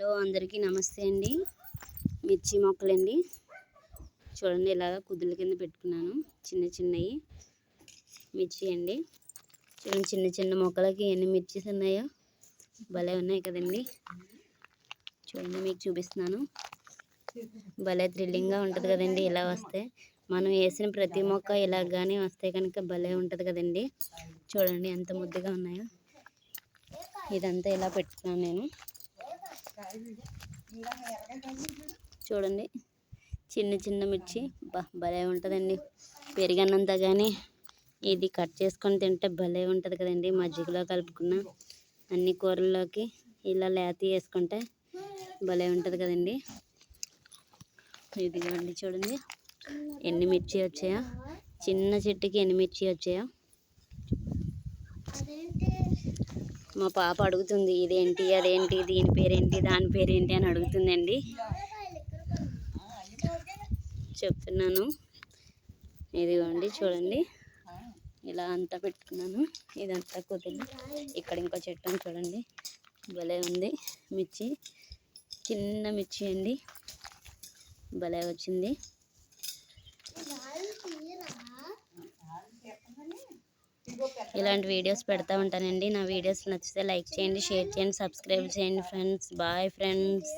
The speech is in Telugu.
హలో అందరికీ నమస్తే అండి. మిర్చి మొక్కలండి. చూడండి ఇలాగ కుదుల కింద పెట్టుకున్నాను. చిన్న చిన్నవి మిర్చి అండి. చూడండి చిన్న చిన్న మొక్కలకి ఎన్ని మిర్చిస్ ఉన్నాయో. భలే ఉన్నాయి కదండి. చూడండి మీకు చూపిస్తున్నాను. భలే థ్రిల్లింగ్గా ఉంటుంది కదండి ఇలా వస్తే. మనం వేసిన ప్రతి మొక్క ఇలాగానే వస్తే కనుక భలే ఉంటుంది కదండి. చూడండి ఎంత ముద్దుగా ఉన్నాయో. ఇదంతా ఇలా పెట్టుకున్నాను నేను. చూడండి. చిన్న చిన్న మిర్చి. బా భలే ఉంటుందండి. పెరిగన్నంత కానీ ఇది కట్ చేసుకొని తింటే భలే ఉంటుంది కదండి. మజ్జిగలో కలుపుకున్న అన్ని కూరల్లోకి ఇలా లేత వేసుకుంటే భలే ఉంటుంది కదండి. ఇదిగోండి చూడండి. ఎన్ని మిర్చి వచ్చాయో. చిన్న చెట్టుకి ఎన్ని మిర్చి వచ్చాయో. మా పాప అడుగుతుంది ఇదేంటి అదేంటి దీని పేరేంటి దాని పేరేంటి? అని అడుగుతుందండి. చెప్తున్నాను. ఇదిగోండి చూడండి. ఇలా అంతా పెట్టుకున్నాను. ఇదంతా కుదిరి ఇక్కడ ఇంకో చెట్టు చూడండి. భలే ఉంది. మిర్చి చిన్న మిర్చి అండి. భలే వచ్చింది. ఇలాంటి వీడియోస్ పెడతా ఉంటానండి. నా వీడియోస్ నచ్చితే లైక్ చేయండి షేర్ చేయండి సబ్స్క్రైబ్ చేయండి ఫ్రెండ్స్. Bye friends.